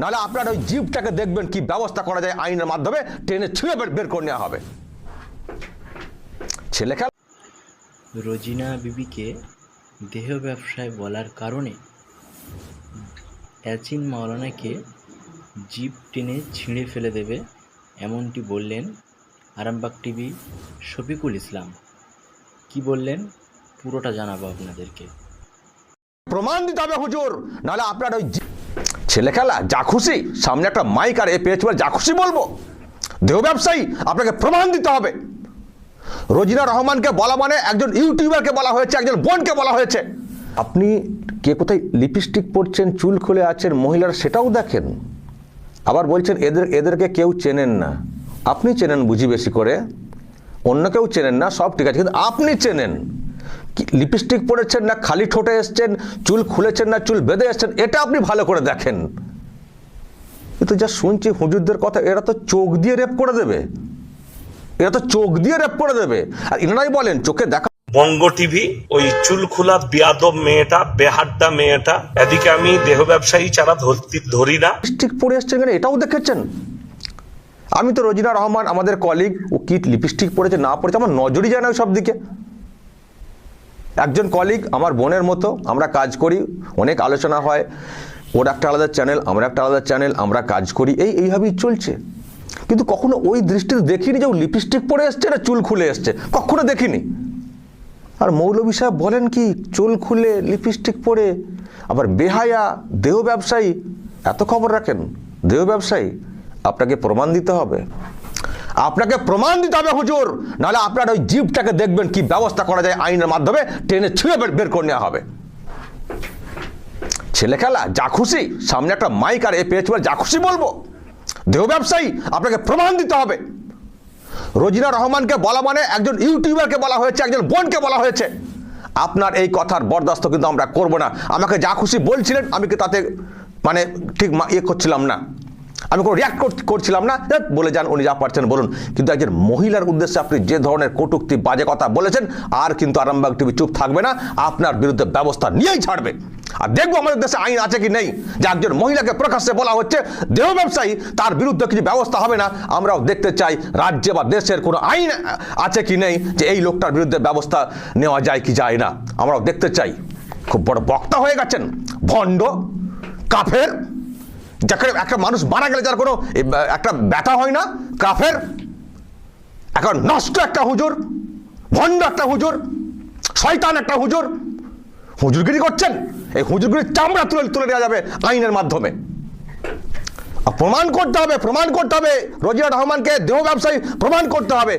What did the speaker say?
নাহলে আপনার ওই জিপটাকে দেখবেন কি ব্যবস্থা করা যায় আইনের মাধ্যমে টেনে ছুঁয়ে বের- করে নেওয়া হবে। ছেলে খেলা রোজিনা বিবিকে দেহ ব্যবসায় বলার কারণে অ্যাচিন মাওলানাকে জিপ টেনে ছিঁড়ে ফেলে দেবে এমনটি বললেন আরামবাগ টিভি শফিকুল ইসলাম। কি বললেন? পুরোটা জানাব আপনাদেরকে। প্রমাণ দিতে হবে হুজুর নাহলে আপনার ওই ছেলে খেলা, যা খুশি, সামনে একটা মাইক আর এ পেয়েছে যা খুশি বলব। দেহ ব্যবসায়ী, আপনাকে প্রমাণ দিতে হবে। রোজিনা রহমানকে বলা মানে একজন ইউটিউবারকে বলা হয়েছে, একজন বোনকে বলা হয়েছে। আপনি কে কোথায় লিপস্টিক পরছেন, চুল খুলে আছেন, মহিলারা সেটাও দেখেন। আবার বলছেন, এদের, এদেরকে কেউ চেনেন না। আপনি চেনেন বুঝি বেশি করে? অন্য কেউ চেনেন না, সব ঠিক আছে, কিন্তু আপনি চেনেন। লিপস্টিক পরেছেন না খালি ঠোঁটে এসছেন চুল খুলেছেন না চুল বেঁধে এসছেন এটা আপনি ভালো করে দেখেন। কিন্তু যা শুনছি হুজুরদের কথা এরা তো চোখ দিয়ে রেপ করে দেবে। এরা তো চোখ দিয়ে রেপ করে দেবে। আর ইনারাই বলেন চোখে দেখা বঙ্গ টিভি ওই চুল খোলা বিয়াদব মেয়েটা বেহাড্ডা মেয়েটা এদিকে আমি দেহ ব্যবসায়ী ছাড়া ধরতি ধরি না। লিপস্টিক পরে এসছেন কেন? এটাও দেখেছেন? আমি তো রোজিনা রহমান আমাদের কলিগ ও কি লিপস্টিক পরেছে না পড়েছে আমার নজরই যায় না ওই সব দিকে। একজন কলিগ আমার বোনের মতো, আমরা কাজ করি, অনেক আলোচনা হয়, ওর একটা আলাদা চ্যানেল আমরা একটা আলাদা চ্যানেল আমরা কাজ করি, এই এইভাবেই চলছে। কিন্তু কখনো ওই দৃষ্টিতে দেখিনি যে ও লিপস্টিক পরে এসছে না চুল খুলে এসছে? কখনো দেখিনি। আর মৌলবী সাহেব বলেন কি, চুল খুলে লিপস্টিক পরে, আবার বেহায়া, দেহ ব্যবসায়ী, এত খবর রাখেন, দেহ ব্যবসায়ী, আপনাকে প্রমাণ দিতে হবে। আপনাকে প্রমাণ দিতে হবে হুজুর। নাহলে আপনার ওই জিপটাকে দেখবেন কি ব্যবস্থা করা যায় আইনের মাধ্যমে ট্রেনে ছুঁয়ে বের- করে নেওয়া হবে। ছেলে খেলা, যা খুশি, সামনে একটা মাইক আর এ পেয়েছে যা খুশি বলব। দেহ ব্যবসায়ী, আপনাকে প্রমাণ দিতে হবে। রোজিনা রহমানকে বলা মানে একজন ইউটিউবারকে বলা হয়েছে, একজন বোনকে বলা হয়েছে। আপনার এই কথার বরদাস্ত কিন্তু আমরা করব না। আমাকে যা খুশি বলছিলেন, আমি কি তাতে মানে ঠিক ইয়ে করছিলাম না। আমি কোনো রিয়াক্ট করছিলাম না। বলে যান, উনি যা পারছেন বলুন। কিন্তু একজন মহিলার উদ্দেশ্যে আপনি যে ধরনের কটুক্তি, বাজে কথা বলেছেন, আর কিন্তু আরামবাগ টিভি চুপ থাকবে না, আপনার বিরুদ্ধে ব্যবস্থা নিয়েই ছাড়বে। আর দেখব আমাদের দেশে আইন আছে কি নেই, যে একজন মহিলাকে প্রকাশ্যে বলা হচ্ছে, দেহ ব্যবসায়ী, তার বিরুদ্ধে কিছু ব্যবস্থা হবে না। আমরাও দেখতে চাই, রাজ্যে বা দেশের কোনো আইন আছে কি নেই, যে এই লোকটার বিরুদ্ধে ব্যবস্থা নেওয়া যায় কি যায় না। আমরাও দেখতে চাই। খুব বড় বক্তা হয়ে গেছেন, ভণ্ড, কাফের। যাকে একটা মানুষ মারা গেলে যার কোনো একটা ব্যথা হয় না, কাফের, এখন নষ্ট একটা হুজুর, ভণ্ড একটা হুজুর, শয়তান একটা হুজুর, হুজুরগিরি করছেন, এই হুজুরগিরির চামড়া তুলে তুলে দেওয়া যাবে আইনের মাধ্যমে। প্রমাণ করতে হবে, প্রমাণ করতে হবে রোজিয়া রহমানকে দেহ ব্যবসায়ী প্রমাণ করতে হবে।